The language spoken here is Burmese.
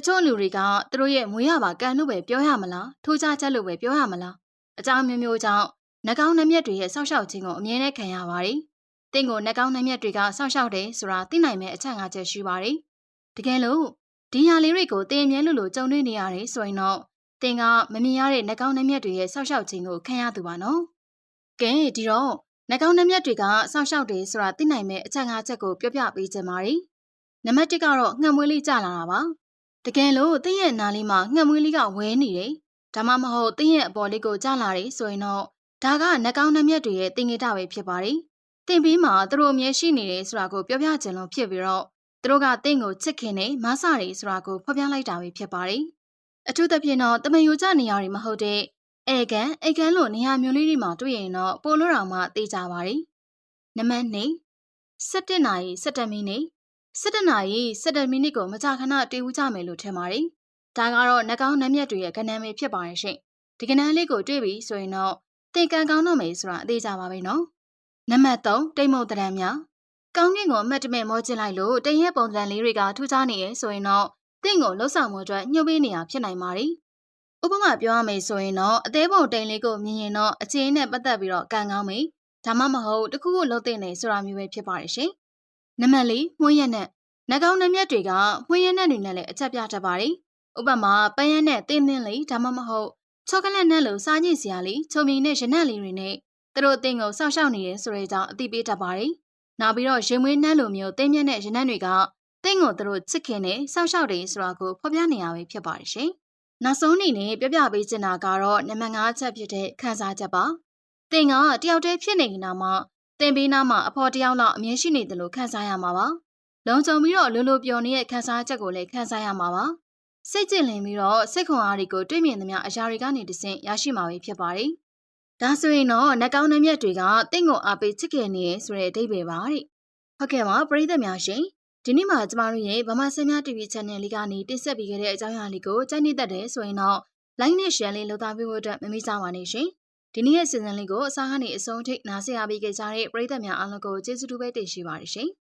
တချို့လူတွေကသူတို့ရဲ့မွေးရပါကံလို့ပဲပြောရမလားထိုးကြချက်လို့ပဲပြောရမလားအကြောင်းမျိုးမျိုးကြောင့်နှကောင်းနှမျက်တွေရဲ့ဆောက်ရှောက်ခြင်းကိုအမြဲတမ်းခံရပါတယ်။တင့်ကိုနှကောင်းနှမျက်တွေကဆောက်ရှောက်တယ်ဆိုတာသိနိုင်မဲ့အချက်ငါးချက်ရှိပါတယ်။တကယ်လို့ဒီညာလေးတွေကိုတင်မြဲလို့လို့ကြုံတွေ့နေရတယ်ဆိုရင်တော့တင်ကမမြင်ရတဲ့နှကောင်းနှမျက်တွေရဲ့ဆောက်ရှောက်ခြင်းကိုခံရသူပါနော်။ကဲဒီတော့နှကောင်းနှမျက်တွေကဆောက်ရှောက်တယ်ဆိုတာသိနိုင်မဲ့အချက်ငါးချက်ကိုပြောပြပေးခြင်းပါတယ်။နံပါတ်1ကတော့ငှက်မွေးလေးကြာလာတာပါ။ တကယ်လို့တင်းရဲ့နားလေးမှာငှက်မွေးလေးကဝဲနေတယ်။ဒါမှမဟုတ်တင်းရဲ့အပေါ်လေးကိုကြာလာတယ်ဆိုရင်တော့ဒါကနှကောင်းနှမျက်တွေရဲ့တင်ငေတပဲဖြစ်ပါတယ်။တင်ပြီးမှသူတို့အမြဲရှိနေတယ်ဆိုတာကိုပြောပြခြင်းလို့ဖြစ်ပြီးတော့သူတို့ကတင့်ကိုချစ်ခင်နေမဆရီဆိုတာကိုဖော်ပြလိုက်တာပဲဖြစ်ပါတယ်။အထူးသဖြင့်တော့တမယိုကြနေရာတွေမဟုတ်တဲ့အေကန်အေကန်လို့နေရာမျိုးလေးတွေမှာတွေ့ရင်တော့ပိုလို့တောင်မှသိကြပါတယ်။နံပါတ်2 17နာရီ17မိနစ် 17နာရီ17မိနစ်ကိုမကြာခဏတွေ့ဦးကြမယ်လို့ထင်ပါတယ်။ဒါကတော့နှကောင်းနှမျက်တွေရဲ့ကဏ္ဍမေဖြစ်ပါတယ်ရှင်။ဒီကဏ္ဍလေးကိုတွေ့ပြီဆိုရင်တော့သင်ကန်ကောင်းတော့မယ်ဆိုတာအသေးကြပါပဲနော်။နံပါတ်3တိမ်မုတ်တရံများကောင်းကင်ကိုအမှတ်တမဲ့မောကျင်လိုက်လို့တရင်ရဲ့ပုံစံလေးတွေကထူးခြားနေရဲ့ဆိုရင်တော့တင့်ကိုလှုပ်ဆောင်မှုအတွက်ညှို့ပေးနေရဖြစ်နိုင်ပါတယ်။ဥပမာပြောရမယ်ဆိုရင်တော့အသေးပုံတိမ်လေးကိုမြင်ရင်တော့အခြေအနေနဲ့ပတ်သက်ပြီးတော့ကံကောင်းမယ်။ဒါမှမဟုတ်တခုခုလှုပ်တဲ့နေဆိုတာမျိုးပဲဖြစ်ပါတယ်ရှင်။ နံပါတ်၄မှုံးရက်နဲ့နှကောင်းနှမျက်တွေကမှုံးရက်နဲ့တွေနဲ့လည်းအချက်ပြတတ်ပါတယ်။ဥပမာပန်းရက်နဲ့တင်းတင်းလေးဒါမှမဟုတ်ချောကလက်နဲ့လိုစားကြည့်စရာလေးချုံမြင်နဲ့ရနက်လေးတွေနဲ့သူတို့အတင်းကိုစောင့်ရှောက်နေရဲဆိုတဲ့အကြောင်းအသိပေးတတ်ပါတယ်။နောက်ပြီးတော့ရင်မွေးနှမ်းလိုမျိုးတင်းမြက်နဲ့ရနက်တွေကတင်းကိုသူတို့ချစ်ခင်နဲ့စောင့်ရှောက်တယ်ဆိုတာကိုဖော်ပြနေရပဲဖြစ်ပါတယ်ရှင်။နောက်ဆုံးအနေနဲ့ပြပြပေးချင်တာကတော့နံပါတ်5ချက်ဖြစ်တဲ့ခန်းစားချက်ပါ။တင်းကတယောက်တည်းဖြစ်နေနေတာမှ တင်ပေးနာမှာအဖော်တယောက်လောက်အမြင်ရှိနေတယ်လို့ခန်းစားရမှာပါ။လုံခြုံပြီးတော့လိုလိုပျော်နေတဲ့ခန်းစားချက်ကိုလည်းခန်းစားရမှာပါ။စိတ်ကျင်လင်ပြီးတော့စိတ်ခွန်အားတွေကိုတွေးမြင်သမျှအရာတွေကနေတဆင့်ရရှိမှာပဲဖြစ်ပါတယ်။ဒါဆိုရင်တော့နှကောင်းနှမျက်တွေကတင့်ကိုအားပေးချစ်ခင်နေဆိုတဲ့အဓိပ္ပာယ်ပါတဲ့။ဟုတ်ကဲ့ပါပရိသတ်များရှင်။ဒီနေ့မှာကျမတို့ရဲ့ဗမာစင်များ TV Channel လေးကနေတင်ဆက်ပေးခဲ့တဲ့အကြောင်းအရာလေးကိုကြိုက်နေတတ်တယ်ဆိုရင်တော့ like နဲ့ share လေးလုပ်သားပေးဖို့အတွက်မမေ့ကြပါနဲ့ရှင်။ ဒီနေ့ရဲ့စီစဉ်လေးကိုအစားကနေအဆုံးထိနားဆင်အားပေးကြတဲ့ပရိသတ်များအားလုံးကိုကျေးဇူးတူပဲတင်ရှိပါတယ်ရှင်။